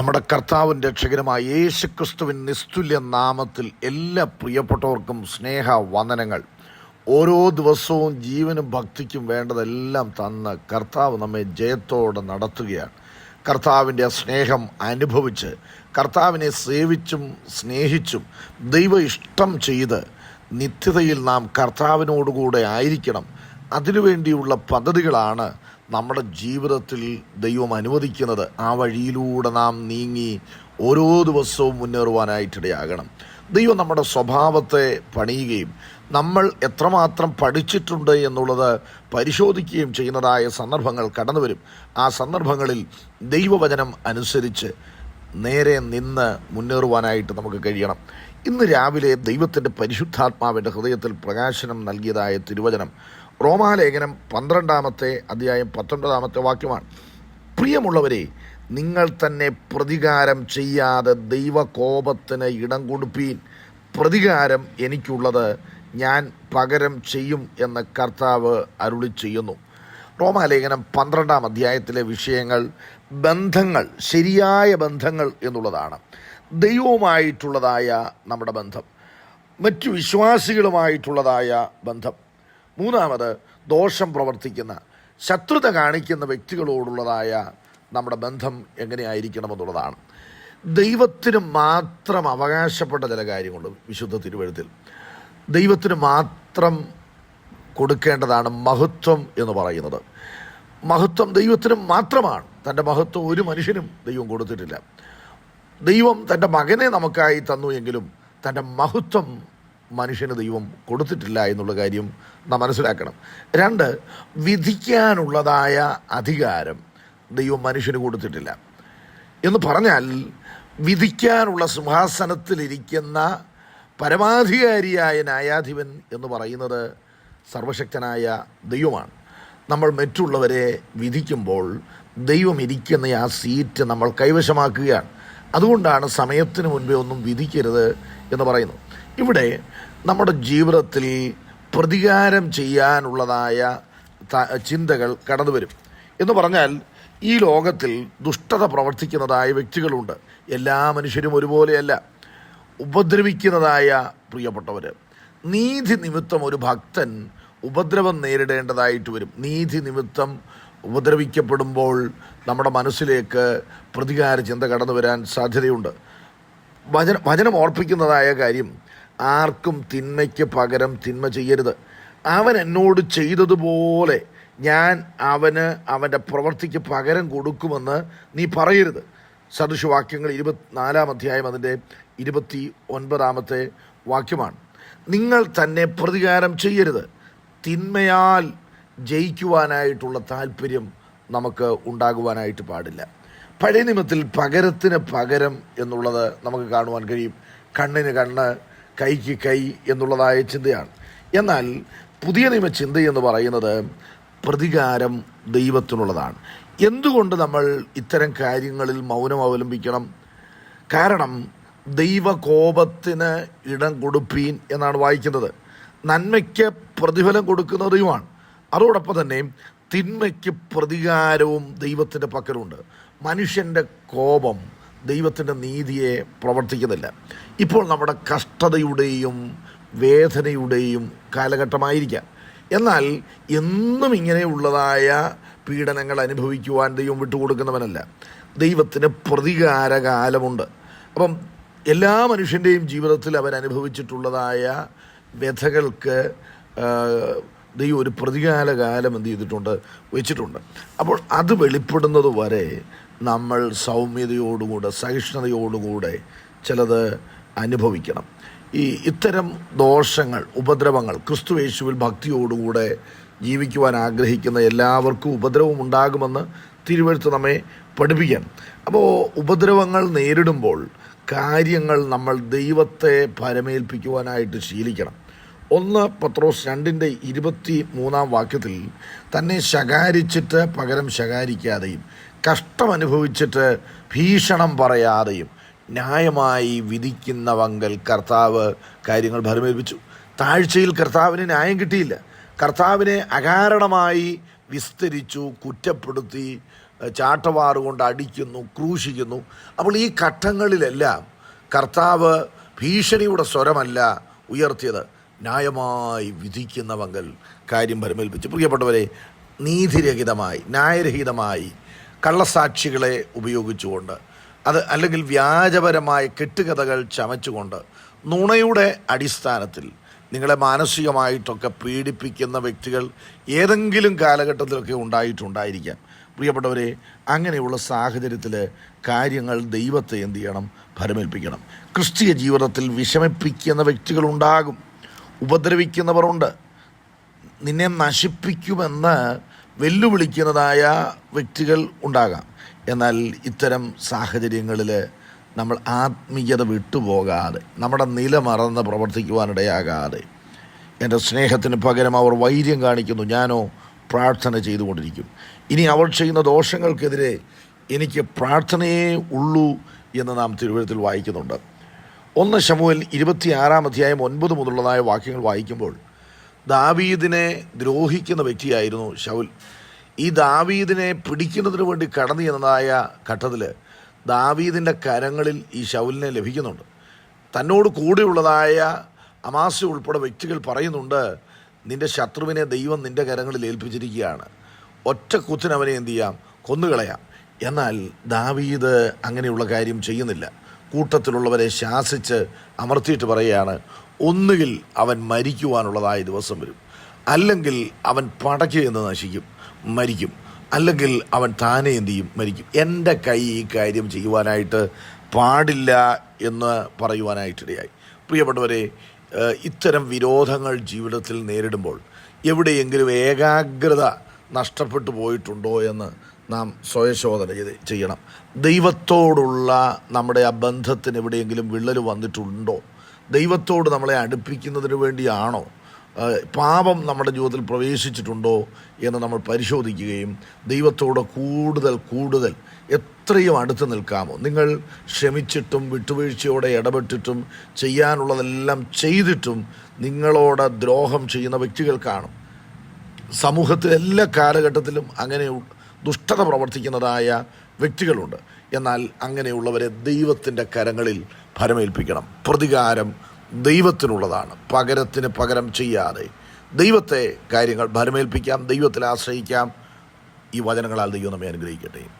നമ്മുടെ കർത്താവും രക്ഷകരുമായ യേശു ക്രിസ്തുവിൻ നിസ്തുല്യ നാമത്തിൽ എല്ലാ പ്രിയപ്പെട്ടവർക്കും സ്നേഹ വന്ദനങ്ങൾ ഓരോ ദിവസവും ജീവനും ഭക്തിക്കും വേണ്ടതെല്ലാം തന്ന് കർത്താവ് നമ്മെ ജയത്തോടെ നടത്തുകയാണ്. കർത്താവിന്റെ സ്നേഹം അനുഭവിച്ച് കർത്താവിനെ സേവിച്ചും സ്നേഹിച്ചും ദൈവ ഇഷ്ടം ചെയ്ത് നിത്യതയിൽ നാം കർത്താവിനോടുകൂടെ ആയിരിക്കണം. അതിനുവേണ്ടിയുള്ള പദ്ധതികളാണ് നമ്മുടെ ജീവിതത്തിൽ ദൈവം അനുവദിക്കുന്നത് ആ വഴിയിലൂടെ നാം നീങ്ങി ഓരോ ദിവസവും മുന്നേറുവാനായിട്ടിടയാകണം. ദൈവം നമ്മുടെ സ്വഭാവത്തെ പണിയുകയും നമ്മൾ എത്രമാത്രം പഠിച്ചിട്ടുണ്ട് എന്നുള്ളത് പരിശോധിക്കുകയും ചെയ്യുന്നതായ സന്ദർഭങ്ങൾ കടന്നു വരും ആ സന്ദർഭങ്ങളിൽ ദൈവവചനം അനുസരിച്ച് നേരെ നിന്ന് മുന്നേറുവാനായിട്ട് നമുക്ക് കഴിയണം. ഇന്ന് രാവിലെ ദൈവത്തിന്റെ പരിശുദ്ധാത്മാവിന്റെ ഹൃദയത്തിൽ പ്രകാശനം നൽകിയതായ തിരുവചനം റോമാലേഖനം പന്ത്രണ്ടാമത്തെ അധ്യായം പത്തൊൻപതാമത്തെ വാക്യമാണ്. പ്രിയമുള്ളവരെ നിങ്ങൾ തന്നെ പ്രതികാരം ചെയ്യാതെ ദൈവകോപത്തിന് ഇടം കൊടുപ്പീൻ. പ്രതികാരം എനിക്കുള്ളത് ഞാൻ പകരം ചെയ്യും എന്ന് കർത്താവ് അരുളി ചെയ്യുന്നു. റോമാലേഖനം പന്ത്രണ്ടാം അധ്യായത്തിലെ വിഷയങ്ങൾ ബന്ധങ്ങൾ ശരിയായ ബന്ധങ്ങൾ എന്നുള്ളതാണ്. ദൈവവുമായിട്ടുള്ളതായ നമ്മുടെ ബന്ധം. മറ്റു വിശ്വാസികളുമായിട്ടുള്ളതായ ബന്ധം. മൂന്നാമത് ദോഷം പ്രവർത്തിക്കുന്ന ശത്രുത കാണിക്കുന്ന വ്യക്തികളോടുള്ളതായ നമ്മുടെ ബന്ധം എങ്ങനെയായിരിക്കണമെന്നുള്ളതാണ്. ദൈവത്തിന് മാത്രം അവകാശപ്പെട്ട ചില കാര്യങ്ങളുണ്ട് വിശുദ്ധ തിരുവഴുത്തിൽ. ദൈവത്തിന് മാത്രം കൊടുക്കേണ്ടതാണ് മഹത്വം എന്ന് പറയുന്നത്. മഹത്വം ദൈവത്തിന് മാത്രമാണ്. തന്റെ മഹത്വം ഒരു മനുഷ്യനും ദൈവം കൊടുത്തിട്ടില്ല. ദൈവം തന്റെ മകനെ നമുക്കായി തന്നു എങ്കിലും തന്റെ മഹത്വം മനുഷ്യന് ദൈവം കൊടുത്തിട്ടില്ല എന്നുള്ള കാര്യം നാം മനസ്സിലാക്കണം. രണ്ട് വിധിക്കാനുള്ളതായ അധികാരം ദൈവം മനുഷ്യന് കൊടുത്തിട്ടില്ല. എന്ന് പറഞ്ഞാൽ വിധിക്കാനുള്ള സിംഹാസനത്തിലിരിക്കുന്ന പരമാധികാരിയായ ന്യായാധിപൻ എന്ന് പറയുന്നത് സർവശക്തനായ ദൈവമാണ്. നമ്മൾ മറ്റുള്ളവരെ വിധിക്കുമ്പോൾ ദൈവം ഇരിക്കുന്ന ആ സീറ്റ് നമ്മൾ കൈവശമാക്കുകയാണ്. അതുകൊണ്ടാണ് സമയത്തിന് മുൻപേ ഒന്നും വിധിക്കരുത് എന്ന് പറയുന്നു. ഇവിടെ നമ്മുടെ ജീവിതത്തിൽ പ്രതികാരം ചെയ്യാനുള്ളതായ ചിന്തകൾ കടന്നു വരും. എന്ന് പറഞ്ഞാൽ ഈ ലോകത്തിൽ ദുഷ്ടത പ്രവർത്തിക്കുന്നതായ വ്യക്തികളുണ്ട്. എല്ലാ മനുഷ്യരും ഒരുപോലെയല്ല. ഉപദ്രവിക്കുന്നതായ പ്രിയപ്പെട്ടവർ നീതി നിമിത്തം ഒരു ഭക്തൻ ഉപദ്രവം നേരിടേണ്ടതായിട്ട് വരും. നീതി നിമിത്തം ഉപദ്രവിക്കപ്പെടുമ്പോൾ നമ്മുടെ മനസ്സിലേക്ക് പ്രതികാര ചിന്ത കടന്നു വരാൻ സാധ്യതയുണ്ട്. വചന വചനം ഓർപ്പിക്കുന്നതായ കാര്യം ആർക്കും തിന്മയ്ക്ക് പകരം തിന്മ ചെയ്യരുത്. അവൻ എന്നോട് ചെയ്തതുപോലെ ഞാൻ അവന് അവന്റെ പ്രവൃത്തിക്ക് പകരം കൊടുക്കുമെന്ന് നീ പറയരുത്. സദൃശവാക്യങ്ങൾ ഇരുപത്തിനാലാം അധ്യായം അതിന്റെ ഇരുപത്തി ഒൻപതാമത്തെ വാക്യമാണ്. നിങ്ങൾ തന്നെ പ്രതികാരം ചെയ്യരുത്. തിന്മയാൽ ജയിക്കുവാനായിട്ടുള്ള താല്പര്യം നമുക്ക് ഉണ്ടാകുവാനായിട്ട് പാടില്ല. പഴയ നിയമത്തിൽ പകരത്തിന് പകരം എന്നുള്ളത് നമുക്ക് കാണുവാൻ കഴിയും. കണ്ണിന് കണ്ണ് കൈക്ക് കൈ എന്നുള്ളതായ ചിന്തയാണ്. എന്നാൽ പുതിയ നിയമ ചിന്ത എന്ന് പറയുന്നത് പ്രതികാരം ദൈവത്തിനുള്ളതാണ്. എന്തുകൊണ്ട് നമ്മൾ ഇത്തരം കാര്യങ്ങളിൽ മൗനം അവലംബിക്കണം? കാരണം ദൈവകോപത്തിന് ഇടം കൊടുപ്പീൻ എന്നാണ് വായിക്കുന്നത്. നന്മയ്ക്ക് പ്രതിഫലം കൊടുക്കുന്ന ദൈവമാണ് അതോടൊപ്പം തന്നെ തിന്മയ്ക്ക് പ്രതികാരവും ദൈവത്തിന്റെ പക്കലുണ്ട്. മനുഷ്യന്റെ കോപം ദൈവത്തിന്റെ നീതിയെ പ്രവർത്തിക്കുന്നില്ല. ഇപ്പോൾ നമ്മുടെ കഷ്ടതയുടെയും വേദനയുടെയും കാലഘട്ടമായിരിക്കാം. എന്നാൽ എന്നും ഇങ്ങനെയുള്ളതായ പീഡനങ്ങൾ അനുഭവിക്കുവാൻ ദൈവം വിട്ടുകൊടുക്കുന്നവനല്ല. ദൈവത്തിന് പ്രതികാരകാലമുണ്ട്. അപ്പം എല്ലാ മനുഷ്യന്റെയും ജീവിതത്തിൽ അവൻ അനുഭവിച്ചിട്ടുള്ളതായ വ്യഥകൾക്ക് ദൈവം ഒരു പ്രതികാലകാലം എന്ത് ചെയ്തിട്ടുണ്ട്? വെച്ചിട്ടുണ്ട്. അപ്പോൾ അത് വെളിപ്പെടുന്നത് വരെ നമ്മൾ സൗമ്യതയോടുകൂടെ സഹിഷ്ണുതയോടുകൂടെ ചിലത് അനുഭവിക്കണം. ഈ ഇത്തരം ദോഷങ്ങൾ ഉപദ്രവങ്ങൾ ക്രിസ്തു യേശുവിൽ ഭക്തിയോടുകൂടെ ജീവിക്കുവാൻ ആഗ്രഹിക്കുന്ന എല്ലാവർക്കും ഉപദ്രവം ഉണ്ടാകുമെന്ന് തിരുവഴുത്ത് നമ്മെ പഠിപ്പിക്കാൻ. അപ്പോൾ ഉപദ്രവങ്ങൾ നേരിടുമ്പോൾ കാര്യങ്ങൾ നമ്മൾ ദൈവത്തെ പരമേൽപ്പിക്കുവാനായിട്ട് ശീലിക്കണം. ഒന്ന് പത്രോസ് രണ്ടിന്റെ ഇരുപത്തി മൂന്നാം വാക്യത്തിൽ തന്നെ ശകാരിച്ചിട്ട് പകരം ശകാരിക്കാതെയും കഷ്ടമനുഭവിച്ചിട്ട് ഭീഷണം പറയാതെയും ന്യായമായി വിധിക്കുന്നവങ്കൽ കർത്താവ് കാര്യങ്ങൾ ഭരമേൽപ്പിച്ചു. താഴ്ചയിൽ കർത്താവിന് ന്യായം കിട്ടിയില്ല. കർത്താവിനെ അകാരണമായി വിസ്തരിച്ചു കുറ്റപ്പെടുത്തി ചാട്ടവാറ് കൊണ്ട് അടിക്കുന്നു ക്രൂശിക്കുന്നു. അപ്പോൾ ഈ ഘട്ടങ്ങളിലെല്ലാം കർത്താവ് ഭീഷണിയുടെ സ്വരമല്ല ഉയർത്തിയത്. ന്യായമായി വിധിക്കുന്നവങ്കൽ കാര്യം ഭരമേൽപ്പിച്ചു. പ്രിയപ്പെട്ടവരെ നീതിരഹിതമായി ന്യായരഹിതമായി കള്ളസാക്ഷികളെ ഉപയോഗിച്ചുകൊണ്ട് അത് അല്ലെങ്കിൽ വ്യാജപരമായ കെട്ടുകഥകൾ ചമച്ചുകൊണ്ട് നുണയുടെ അടിസ്ഥാനത്തിൽ നിങ്ങളെ മാനസികമായിട്ടൊക്കെ പീഡിപ്പിക്കുന്ന വ്യക്തികൾ ഏതെങ്കിലും കാലഘട്ടത്തിലൊക്കെ ഉണ്ടായിട്ടുണ്ടായിരിക്കാം. പ്രിയപ്പെട്ടവരെ അങ്ങനെയുള്ള സാഹചര്യത്തിൽ കാര്യങ്ങൾ ദൈവത്തെ എന്ത് ചെയ്യണം? ഫലമേൽപ്പിക്കണം ക്രിസ്തീയ ജീവിതത്തിൽ വിഷമിപ്പിക്കുന്ന വ്യക്തികളുണ്ടാകും ഉപദ്രവിക്കുന്നവരുണ്ട് നിന്നെ നശിപ്പിക്കുമെന്ന് വെല്ലുവിളിക്കുന്നതായ വ്യക്തികൾ ഉണ്ടാകാം. എന്നാൽ ഇത്തരം സാഹചര്യങ്ങളിൽ നമ്മൾ ആത്മീയത വിട്ടുപോകാതെ നമ്മുടെ നില മറന്ന് പ്രവർത്തിക്കുവാനിടയാകാതെ എന്റെ സ്നേഹത്തിന് പകരം അവർ വൈര്യം കാണിക്കുന്നു ഞാനോ പ്രാർത്ഥന ചെയ്തുകൊണ്ടിരിക്കും. ഇനി അവർ ചെയ്യുന്ന ദോഷങ്ങൾക്കെതിരെ എനിക്ക് പ്രാർത്ഥനയേ ഉള്ളൂ എന്ന് നാം തിരുവഴുത്തിൽ വായിക്കുന്നുണ്ട്. ഒന്ന് ശമുവൽ ഇരുപത്തിയാറാം അധ്യായം ഒൻപത് മുതലുള്ളതായ വാക്യങ്ങൾ വായിക്കുമ്പോൾ ദാവീദിനെ ദ്രോഹിക്കുന്ന വ്യക്തിയായിരുന്നു ഷൗൽ ഈ ദാവീദിനെ പിടിക്കുന്നതിന് വേണ്ടി കടന്നു ചെന്നതായ ഘട്ടത്തിൽ ദാവീദിന്റെ കരങ്ങളിൽ ഈ ഷൗലിനെ ലഭിക്കുന്നുണ്ട്. തന്നോട് കൂടെയുള്ളതായ അമാസ ഉൾപ്പെടെ വ്യക്തികൾ പറയുന്നുണ്ട് നിന്റെ ശത്രുവിനെ ദൈവം നിന്റെ കരങ്ങളിൽ ഏൽപ്പിച്ചിരിക്കുകയാണ്. ഒറ്റ കുത്തിന് അവനെ എന്ത് ചെയ്യാം? കൊന്നുകളയാം. എന്നാൽ ദാവീദ് അങ്ങനെയുള്ള കാര്യം ചെയ്യുന്നില്ല. കൂട്ടത്തിലുള്ളവരെ ശാസിച്ച് അമർത്തിയിട്ട് പറയുകയാണ് ഒന്നുകിൽ അവൻ മരിക്കുവാനുള്ളതായ ദിവസം വരും. അല്ലെങ്കിൽ അവൻ പടയ്ക്ക് എന്ന് നശിക്കും മരിക്കും. അല്ലെങ്കിൽ അവൻ താനെ എന്ത് ചെയ്യും? മരിക്കും. എന്റെ കൈ ഈ കാര്യം ചെയ്യുവാനായിട്ട് പാടില്ല എന്ന് പറയുവാനായിട്ടിടയായി. പ്രിയപ്പെട്ടവരെ ഇത്തരം വിരോധങ്ങൾ ജീവിതത്തിൽ നേരിടുമ്പോൾ എവിടെയെങ്കിലും ഏകാഗ്രത നഷ്ടപ്പെട്ടു പോയിട്ടുണ്ടോ എന്ന് നാം സ്വയശോധന ചെയ്ത് ചെയ്യണം. ദൈവത്തോടുള്ള നമ്മുടെ ആ ബന്ധത്തിന് എവിടെയെങ്കിലും വിള്ളൽ വന്നിട്ടുണ്ടോ? ദൈവത്തോട് നമ്മളെ അടുപ്പിക്കുന്നതിന് വേണ്ടിയാണോ? പാപം നമ്മുടെ ജീവിതത്തിൽ പ്രവേശിച്ചിട്ടുണ്ടോ എന്ന് നമ്മൾ പരിശോധിക്കുകയും ദൈവത്തോട് കൂടുതൽ കൂടുതൽ എത്രയും അടുത്ത് നിൽക്കാമോ? നിങ്ങൾ ക്ഷമിച്ചിട്ടും വിട്ടുവീഴ്ചയോടെ ഇടപെട്ടിട്ടും ചെയ്യാനുള്ളതെല്ലാം ചെയ്തിട്ടും നിങ്ങളോട് ദ്രോഹം ചെയ്യുന്ന വ്യക്തികൾ കാണും. സമൂഹത്തിൽ കാലഘട്ടത്തിലും അങ്ങനെ ദുഷ്ടത പ്രവർത്തിക്കുന്നതായ വ്യക്തികളുണ്ട്. എന്നാൽ അങ്ങനെയുള്ളവരെ ദൈവത്തിന്റെ കരങ്ങളിൽ ഭരമേൽപ്പിക്കണം. പ്രതികാരം ദൈവത്തിനുള്ളതാണ്. പകരത്തിന് പകരം ചെയ്യാതെ ദൈവത്തെ കാര്യങ്ങൾ ഭരമേൽപ്പിക്കാം ദൈവത്തിൽ ആശ്രയിക്കാം. ഈ വചനങ്ങളാൽ ദൈവം നമ്മെ അനുഗ്രഹിക്കട്ടെ.